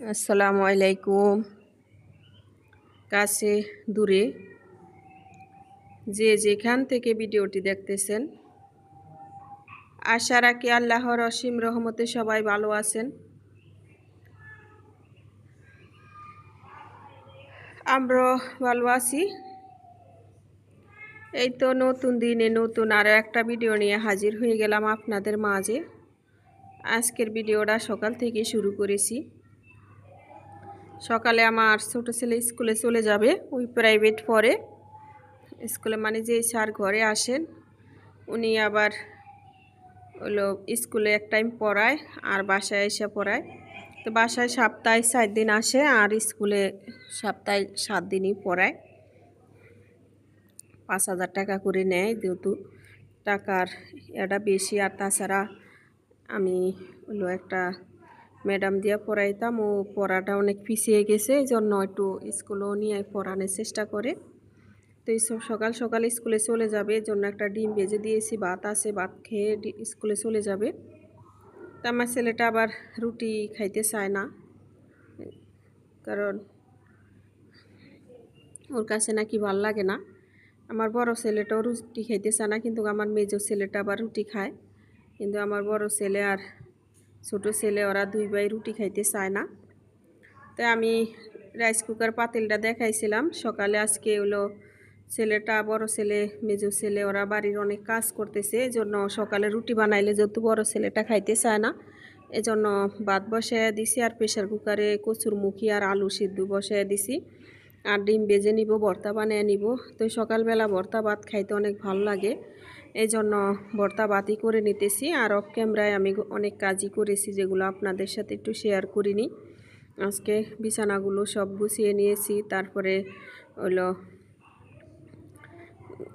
আসসালামু আলাইকুম। কাছে দূরে যে যেখান থেকে ভিডিওটি দেখতেছেন, আশা রাখি আল্লাহর অসীম রহমতে সবাই ভালো আছেন। আমরা ভালো আছি। এই তো নতুন দিনে নতুন আরও একটা ভিডিও নিয়ে হাজির হয়ে গেলাম আপনাদের মাঝে। আজকের ভিডিওটা সকাল থেকে শুরু করেছি। সকালে আমার ছোটো ছেলে স্কুলে চলে যাবে, ওই প্রাইভেট পড়ে। স্কুলে মানে যে স্যার ঘরে আসেন, উনি আবার হলো স্কুলে এক টাইম পড়ায় আর বাসায় এসে পড়ায়। তো বাসায় সপ্তাহে সাত দিন আসে আর স্কুলে সপ্তাহে সাত দিনই পড়ায়। পাঁচ হাজার টাকা করে নেয় যেহেতু টাকার এটা বেশি আর তাছাড়া আমি হলো একটা ম্যাডাম দিয়ে পড়াইতাম, ও পড়াটা অনেক পিছিয়ে গেছে এই জন্য একটু স্কুলও নিয়ে পড়ানোর চেষ্টা করে। তো এই সব সকাল সকাল স্কুলে চলে যাবে এই জন্য একটা ডিম ভেজে দিয়েছি, ভাত আছে, ভাত খেয়ে স্কুলে চলে যাবে। তা আমার ছেলেটা আবার রুটি খাইতে চায় না, কারণ ওর কাছে নাকি ভালো লাগে না। আমার বড় ছেলেটাও রুটি খাইতে চায় না, কিন্তু আমার মেজো ছেলেটা আবার রুটি খায়, কিন্তু আমার বড় ছেলে আর ছোট ছেলে, ওরা দুই ভাই রুটি খাইতে চায় না। তাই আমি রাইস কুকার পাতিলটা দেখাইছিলাম। সকালে আজকে হলো ছেলেটা, বড় ছেলে, মেজো ছেলে, ওরা বাড়ির অনেক কাজ করতেছে। এজন্য সকালে রুটি বানাইলে যেহেতু বড় ছেলেটা খাইতে চায় না, এজন্য ভাত বসায় দিছি আর প্রেশার কুকারে কচুর মুখি আর আলু সিদ্ধ বসায় দিছি। আর ডিম বেজে নিব, ভর্তা বানিয়ে নিব। তো সকালবেলা ভর্তা ভাত খাইতে অনেক ভালো লাগে। এই জন্য ভর্তা বাতি করে নিতেছি। আর অফ ক্যামেরায় আমি অনেক কাজই করেছি যেগুলো আপনাদের সাথে একটু শেয়ার করিনি। আজকে বিছানাগুলো সব গুছিয়ে নিয়েছি, তারপরে হলো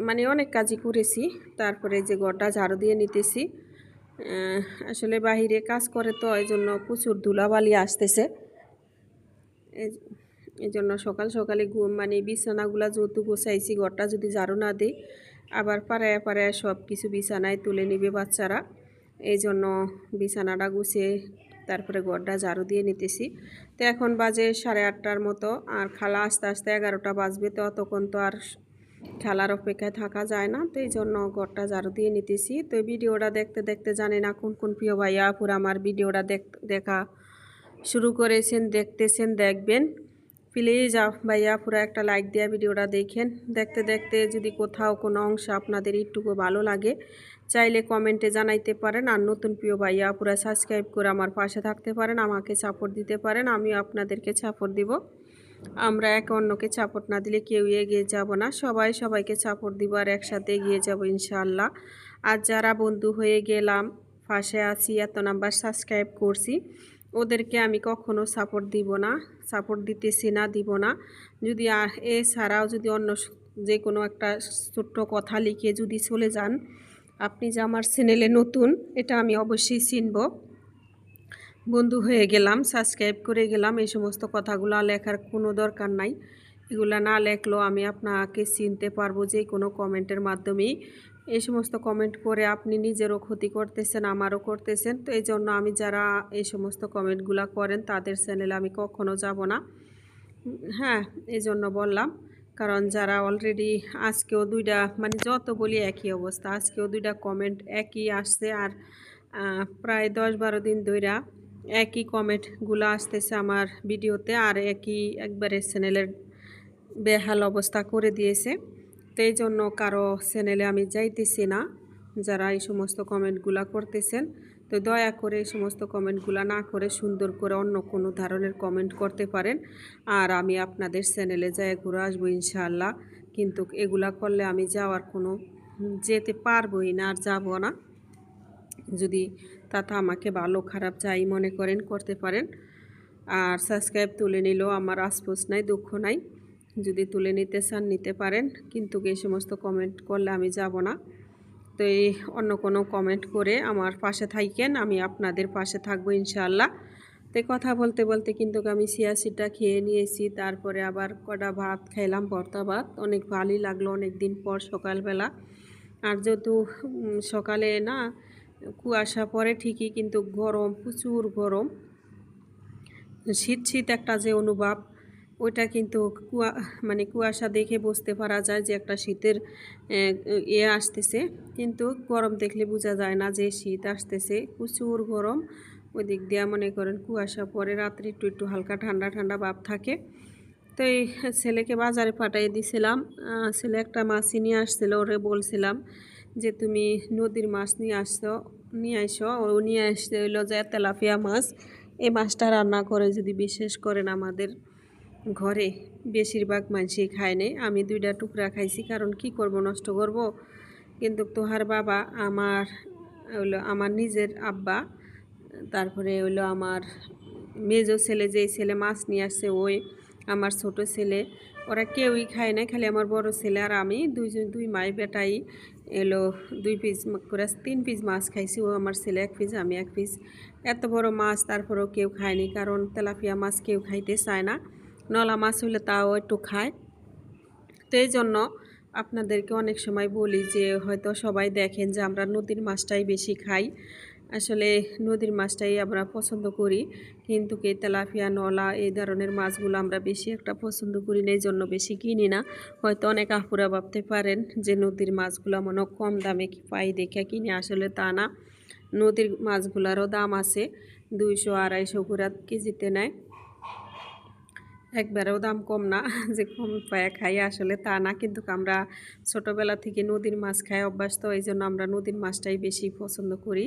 মানে অনেক কাজই করেছি। তারপরে যে ঘরটা ঝাড়ু দিয়ে নিতেছি আসলে বাহিরে কাজ করে তো এই জন্য প্রচুর ধুলাবালি আসতেছে। এই জন্য সকাল সকালে মানে বিছানাগুলো যেহেতু গোছাইছি, ঘরটা যদি ঝাড়ু না দিই আবার পাড়ায় পাড়ায় সব কিছু বিছানায় তুলে নিবে বাচ্চারা। এই জন্য বিছানাটা গুছিয়ে তারপরে ঘরটা ঝাড়ু দিয়ে নিতেছি। তো এখন বাজে সাড়ে আটটার মতো, আর খালা আস্তে আস্তে এগারোটা বাজবে, তো তখন তো আর খেলার অপেক্ষায় থাকা যায় না। তো এই জন্য ঘরটা ঝাড়ু দিয়ে নিতেছি। তো ভিডিওটা দেখতে দেখতে জানি না কোন কোন প্রিয় ভাইয়া পুরো আমার ভিডিওটা দেখ, দেখা শুরু করেছেন, দেখতেছেন, দেখবেন। প্লিজ ভাইয়া পুরো একটা লাইক দেওয়া ভিডিওটা দেখেন। দেখতে দেখতে যদি কোথাও কোনো অংশ আপনাদের একটুকু ভালো লাগে, চাইলে কমেন্টে জানাইতে পারেন। আর নতুন প্রিয় ভাইয়া পুরো সাবস্ক্রাইব করে আমার পাশে থাকতে পারেন, আমাকে সাপোর্ট দিতে পারেন, আমিও আপনাদেরকে সাপোর্ট দিব। আমরা একে অন্যকে সাপোর্ট না দিলে কেউ এগিয়ে যাব না। সবাই সবাইকে সাপোর্ট দিব আর একসাথে এগিয়ে যাব ইনশাআল্লাহ। আর যারা বন্ধু হয়ে গেলাম, পাশে আছি, এত নাম্বার সাবস্ক্রাইব করছি ওদেরকে আমি কখনো সাপোর্ট দিব না সাপোর্ট দিতেছি না, দিব না। যদি এছাড়াও যদি অন্য যে কোনো একটা ছোট্ট কথা লিখে যদি চলে যান, আপনি যে আমার চ্যানেলে নতুন, এটা আমি অবশ্যই চিনব। বন্ধু হয়ে গেলাম সাবস্ক্রাইব করে গেলাম, এই সমস্ত কথাগুলো লেখার কোনো দরকার নাই। এগুলো না লেখলেও আমি আপনাকে চিনতে পারব যে কোনো কমেন্টের মাধ্যমেই। এই সমস্ত কমেন্ট করে আপনি নিজেরও ক্ষতি করতেছেন, আমারও করতেছেন। তো এই জন্য আমি যারা এই সমস্ত কমেন্টগুলো করেন, তাদের চ্যানেলে আমি কখনো যাব না। হ্যাঁ এই জন্য বললাম। কারণ যারা অলরেডি আজকেও দুইটা মানে যত বলি একই অবস্থা, আজকেও দুইটা কমেন্ট একই আসছে। আর প্রায় দশ বারো দিন ধইরা একই কমেন্টগুলো আসতেছে আমার ভিডিওতে আর একই একবারে চ্যানেলের বেহাল অবস্থা করে দিয়েছে। তো এই জন্য কারও চ্যানেলে আমি যাইতেছি না। যারা এই সমস্ত কমেন্টগুলা করতেছেন, তো দয়া করে এই সমস্ত কমেন্টগুলো না করে সুন্দর করে অন্য কোনো ধরনের কমেন্ট করতে পারেন। আর আমি আপনাদের চ্যানেলে যাই ঘুরে আসব ইনশাআল্লাহ। কিন্তু এগুলা করলে আমি যাওয়ার কোনো, যেতে পারবোই না আর যাব না। যদি তাতে আমাকে ভালো খারাপ যাই মনে করেন, করতে পারেন। আর সাবস্ক্রাইব তুলে নিলেও আমার আশপোষ নাই, দুঃখ নাই। যদি তুলে নিতে চান, নিতে পারেন। কিন্তু এই সমস্ত কমেন্ট করলে আমি যাব না। তো এই অন্য কোনো কমেন্ট করে আমার পাশে থাকেন, আমি আপনাদের পাশে থাকব ইনশাল্লাহ তো কথা বলতে বলতে কিন্তু আমি সিয়াসিটা খেয়ে নিয়েছি। তারপরে আবার কটা ভাত খাইলাম, ভর্তা ভাত। অনেক ভালোই লাগল অনেক দিন পর সকালবেলা। আর যেহেতু সকালে না, কুয়াশা পরে ঠিকই, কিন্তু গরম, প্রচুর গরম। শীত শীত একটা যে অনুভব। ওইটা কিন্তু কুয়া মানে কুয়াশা দেখে বুঝতে পারা যায় যে একটা শীতের ইয়ে আসতেছে। কিন্তু গরম দেখলে বোঝা যায় না যে শীত আসতেছে। প্রচুর গরম। ওই দিক দিয়ে মনে করেন কুয়াশা পরে রাত্রে একটু একটু হালকা ঠান্ডা ঠান্ডা ভাব থাকে। তো এই ছেলেকে বাজারে পাঠিয়ে দিয়েছিলাম ছেলে একটা মাছই নিয়ে আসছিল, ওরে বলছিলাম যে তুমি নদীর মাছ নিয়ে আসছো, নিয়ে আসো ও নিয়ে আসতে হইল যে তেলাপিয়া মাছ। এই মাছটা রান্না করে যদি বিশেষ করেন আমাদের ঘরে। বেশিরভাগ মানুষই খায় নাই। আমি দুইটা টুকরা খাইছি, কারণ কি করব, নষ্ট করব? কিন্তু তোহার বাবা আমার, হইল আমার নিজের আব্বা, তারপরে হইল আমার মেজো ছেলে, যেই ছেলে মাছ নিয়ে আসছে, ওই আমার ছোট ছেলে। ওরা কেউই খায় না খালি আমার বড় ছেলে আর আমি। দুইজন, দুই মাই বেটাই এলো দুই পিস করে তিন পিস মাছ খাইছি, ও আমার ছেলে এক পিস, আমি এক পিস। এত বড় মাছ, তারপরেও কেউ খায়নি কারণ তেলাপিয়া মাছ কেউ খাইতে চায় না। নলা মাছ হলে তাও একটু খায়। তো এই জন্য আপনাদেরকে অনেক সময় বলি যে, হয়তো সবাই দেখেন যে আমরা নদীর মাছটাই বেশি খাই। আসলে নদীর মাছটাই আমরা পছন্দ করি, কিন্তু কি তেলাপিয়া, নলা এই ধরনের মাছগুলো আমরা বেশি একটা পছন্দ করি না, এই জন্য বেশি কিনি না। হয়তো অনেক আপুরা ভাবতে পারেন যে, নদীর মাছগুলো মনে কম দামে পাই, দেখে কিনি। আসলে তা না। নদীর মাছগুলোরও দাম আছে। দুইশো, আড়াইশো করে কেজিতে নেয়। একবারেও দাম কম না, যে কম পায়ে খাই আসলে তা না। কিন্তু আমরা ছোটোবেলা থেকে নদীর মাছ খাই অভ্যাস তো এই জন্য আমরা নদীর মাছটাই বেশি পছন্দ করি।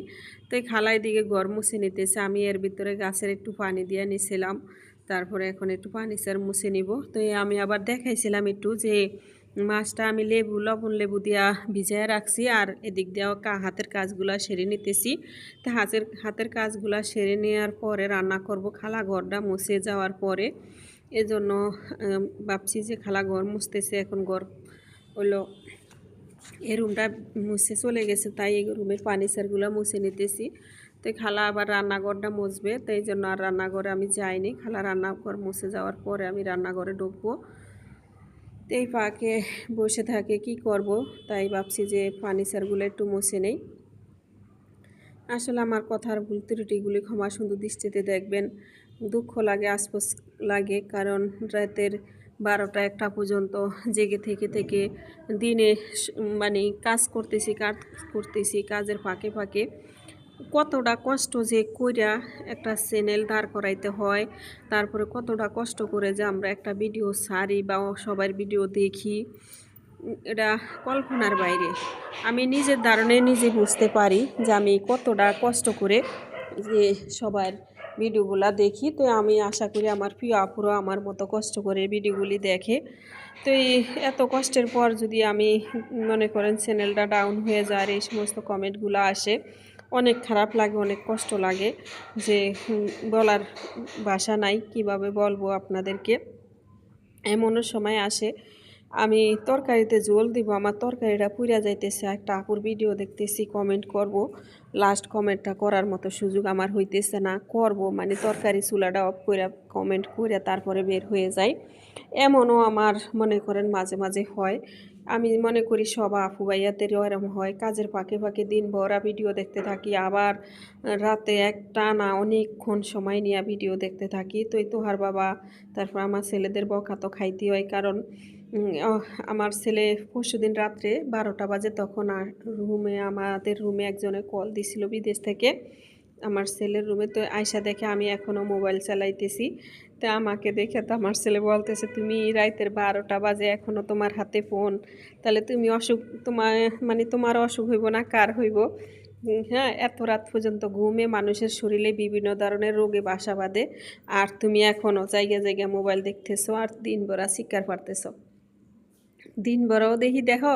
তো এই খালাই দিকে গড় মুছে নিতেছে, আমি এর ভিতরে গাছের একটু পানি দিয়ে নিছিলাম, তারপরে এখন একটু পানি স্যার মুছে নিব। তো আমি আবার দেখাইছিলাম একটু যে মাছটা আমি লেবু, লবণ লেবু দিয়া ভিজায় রাখছি, আর এদিক দিয়েও হাতের কাজগুলা সেরে নিতেছি। তো হাতের হাতের কাজগুলা সেরে নেওয়ার পরে রান্না করব, খালা ঘরটা মুছে যাওয়ার পরে এজন্য ভাবছি যে খালা ঘর মুছতেছে, এখন ঘর হলো এই রুমটা মুছে চলে গেছে, তাই এই রুমের ফার্নিচারগুলো মুছে নিতেছি। তো খালা আবার রান্নাঘরটা মুছবে তাই জন্য আর রান্নাঘরে আমি যাইনি। খালা রান্নাঘর মুছে যাওয়ার পরে আমি রান্নাঘরে ঢুকবো। তো এই ফাঁকে বসে থাকে, কি করব? তাই ভাবছি যে ফার্নিচারগুলো একটু মুছে নেই। আসলে আমার কথার ভুল ত্রুটিগুলি ক্ষমা সুন্দর দৃষ্টিতে দেখবেন। দুঃখ লাগে আশপাশ লাগে, কারণ রাতের বারোটা একটা পর্যন্ত জেগে থেকে থেকে দিনে মানে কাজ করতেছি কাজ করতেছি, কাজের ফাঁকে ফাঁকে। কতটা কষ্ট যে কইরা একটা চ্যানেল দাঁড় করাইতে হয়, তারপরে কতটা কষ্ট করে যে আমরা একটা ভিডিও সারি বা সবার ভিডিও দেখি, এটা কল্পনার বাইরে। আমি নিজের ধারণে নিজে বুঝতে পারি যে আমি কতটা কষ্ট করে যে সবার ভিডিওগুলা দেখি। তো আমি আশা করি আমার প্রিয় আপুরও আমার মতো কষ্ট করে ভিডিওগুলি দেখে। তো এই এত কষ্টের পর যদি আমি মনে করেন চ্যানেলটা ডাউন হয়ে যায় আর এই সমস্ত কমেন্টগুলো আসে, অনেক খারাপ লাগে, অনেক কষ্ট লাগে যে বলার ভাষা নাই, কীভাবে বলব আপনাদেরকে? এমনও সময় আসে আমি তরকারিতে জল দিব, আমার তরকারিটা পুড়ে যাইতেছে। একটা আপুর ভিডিও দেখতেছি কমেন্ট করব। লাস্ট কমেন্টটা করার মতো সুযোগ আমার হইতেছে না। করব মানে তরকারি চুলাটা অফ করে কমেন্ট করে তারপরে বের হয়ে যায় এমনও আমার মনে করেন মাঝে মাঝে হয়। আমি মনে করি সব আপু ভাইয়াদেরও এরম হয়। কাজের ফাঁকে ফাঁকে দিন ভরা ভিডিও দেখতে থাকি। আবার রাতে একটা না অনেকক্ষণ সময় নিয়ে ভিডিও দেখতে থাকি। তো এই তোহার বাবা, তারপর আমার ছেলেদের বকা তো খাইতে হয়। কারণ আমার ছেলে পরশু দিন রাত্রে বারোটা বাজে তখন রুমে, আমাদের রুমে একজনে কল দিছিল বিদেশ থেকে। আমার ছেলের রুমে তো আয়সা দেখে আমি এখনও মোবাইল চালাইতেছি। তা আমাকে দেখে তো আমার ছেলে বলতেছে, তুমি রাইতের বারোটা বাজে এখনও তোমার হাতে ফোন। তাহলে তুমি অসুখ, তোমার মানে তোমার অসুখ হইব না, কার হইব? হ্যাঁ এত রাত পর্যন্ত ঘুমে মানুষের শরীরে বিভিন্ন ধরনের রোগে বাসা বাঁধে। আর তুমি এখনও জায়গা জায়গায় মোবাইল দেখতেছো, আর দিন ভরা শিকার পারতেছো। দিন ভরাও দেখি দেখো,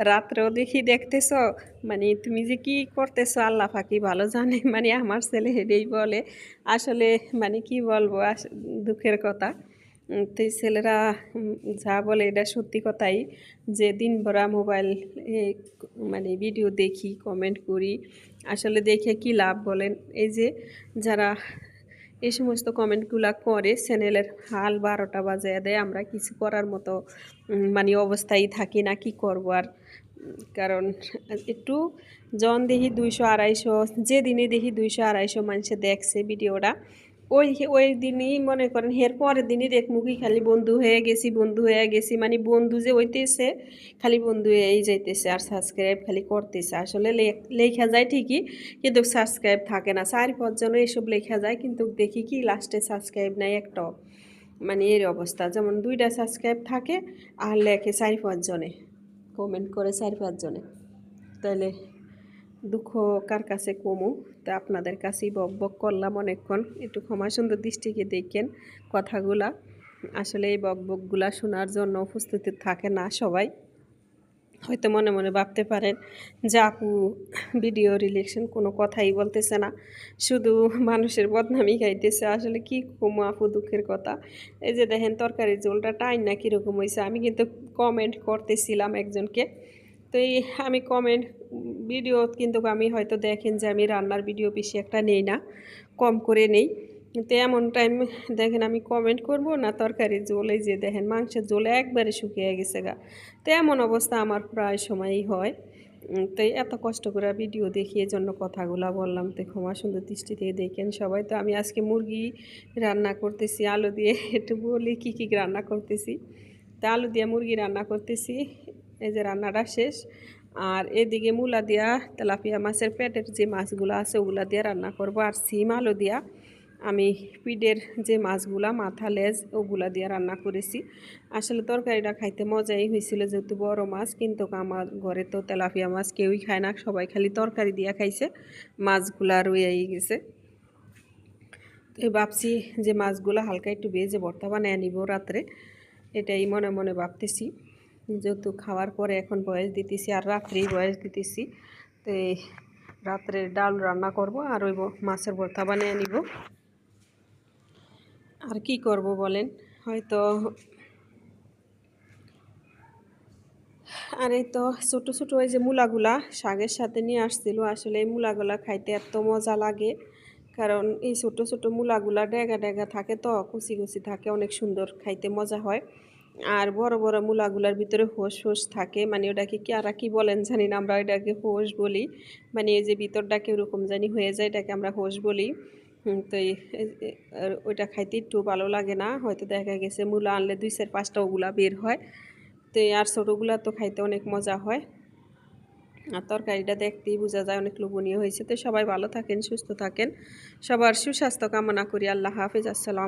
রাত্রেও দেখি দেখতেছ। মানে তুমি যে কি করতেছো আল্লাহ ফাঁকি ভালো জানে। মানে আমার ছেলে হেডেই বলে। আসলে মানে কি বলব দুঃখের কথা। তো ছেলেরা যা বলে এটা সত্যি কথাই। যে দিন ভরা মোবাইল মানে ভিডিও দেখি কমেন্ট করি। আসলে দেখে কি লাভ বলেন? এই যে যারা এই সমস্ত কমেন্টগুলো করে চ্যানেলের হাল বারোটা বাজে দেয়। আমরা কিছু করার মতো মানে অবস্থায় থাকি না, কি করব আর? কারণ একটু জন দেখি দুইশো আড়াইশো যেদিনে দেখি দুইশো আড়াইশো মানুষে দেখছে ভিডিওটা। ওই ওই দিনই মনে করেন এর পরের দিনই দেখমু কি খালি বন্ধু হয়ে গেছি, বন্ধু হয়ে গেছি। মানে বন্ধু যে হইতেছে, খালি বন্ধু হয়েই যাইতেছে আর সাবস্ক্রাইব খালি করতেছে। আসলে লেখা যায় ঠিকই, কিন্তু সাবস্ক্রাইব থাকে না। চার পাঁচজন এসব লেখা যায়, কিন্তু দেখি কি লাস্টে সাবস্ক্রাইব নাই একটাও মানে এর অবস্থা, যেমন দুইটা সাবস্ক্রাইব থাকে আর লেখে চার পাঁচজনে কমেন্ট করে চার পাঁচজনে তাহলে দুঃখ কার কাছে কমু, তা আপনাদের কাছেই বক বক করলাম অনেকক্ষণ। একটু ক্ষমা সুন্দর দৃষ্টিকে দেখেন কথাগুলা। আসলে এই বক বকগুলা শোনার জন্য উপস্থিতি থাকে না সবাই। হয়তো মনে মনে ভাবতে পারেন যে আপু ভিডিও রিলেকশন কোনো কথাই বলতেছে না, শুধু মানুষের বদনামি খাইতেছে। আসলে কি কমু আপু দুঃখের কথা? এই যে দেখেন তরকারির ঝোলটা টাইম না কীরকম হয়েছে আমি কিন্তু কমেন্ট করতেছিলাম একজনকে। তো এই আমি কমেন্ট ভিডিও কিন্তু আমি হয়তো দেখেন যে আমি রান্নার ভিডিও বেশি একটা নেই না, কম করে নেই। তো এমন টাইম দেখেন আমি কমেন্ট করব না তরকারির ঝোলে যে দেখেন মাংসের ঝোলে একবারে শুকিয়ে গেছে গা। তো এমন অবস্থা আমার প্রায় সময়ই হয়। তো এত কষ্ট করে ভিডিও দেখিয়ে জন্য কথাগুলা বললাম। তো ক্ষমা সুন্দর দৃষ্টি থেকে দেখেন সবাই। তো আমি আজকে মুরগি রান্না করতেছি, আলু দিয়ে একটু বলি কী কী রান্না করতেছি। তা আলু দিয়ে মুরগি রান্না করতেছি। এই যে রান্নাটা শেষ। আর এদিকে মূলা দিয়া তেলাপিয়া মাছের পেটের যে মাছগুলো আছে, ওগুলা দিয়ে রান্না করব। আর সিম আলু দিয়া আমি পিডের যে মাছগুলা, মাথা, লেজ, ওগুলা দিয়ে রান্না করেছি। আসলে তরকারিটা খাইতে মজাই হয়েছিল যেহেতু বড় মাছ, কিন্তু আমার ঘরে তো তেলাপিয়া মাছ কেউই খায় না, সবাই খালি তরকারি দিয়া খাইছে। মাছগুলা রয়েই গেছে। তো ভাবছি যে মাছগুলো হালকা একটু ভেজে ভর্তা বানিয়ে নিব রাত্রে, এটাই মনে মনে ভাবতেছি। যেহেতু খাওয়ার পরে এখন বয়স দিতেছি আর রাত্রেই বয়স দিতেছি, তো রাত্রে ডাল রান্না করব আর ওই মাছের ভর্তা বানিয়ে নিব। আর কি করব বলেন? হয়তো আর এই তো ছোটো ছোটো ওই যে মূলাগুলা শাকের সাথে নিয়ে আসছিল, আসলে এই মূলাগুলা খাইতে এত মজা লাগে। কারণ এই ছোটো ছোটো মূলাগুলা ডেগা ডেগা থাকে তো, কুচি কুচি থাকে, অনেক সুন্দর, খাইতে মজা হয়। আর বড় বড় মূলাগুলার ভিতরে হোস হোস থাকে। মানে ওটাকে কি আর কি বলেন জানি না, আমরা ওটাকে হোস বলি। মানে এই যে ভিতরটাকে ওরকম জানি হয়ে যায়, এটাকে আমরা হোস বলি। তো ওইটা খাইতে একটু ভালো লাগে না। হয়তো দেখা গেছে মূলা আনলে দুই চার পাঁচটা ওগুলা বের হয়। তো আর ছোটোগুলা তো খাইতে অনেক মজা হয়। আর তরকারিটা দেখতেই বোঝা যায় অনেক লোভনীয় হয়েছে। তো সবাই ভালো থাকেন, সুস্থ থাকেন। সবার সুস্বাস্থ্য কামনা করি। আল্লাহ হাফিজ। আসসালাম।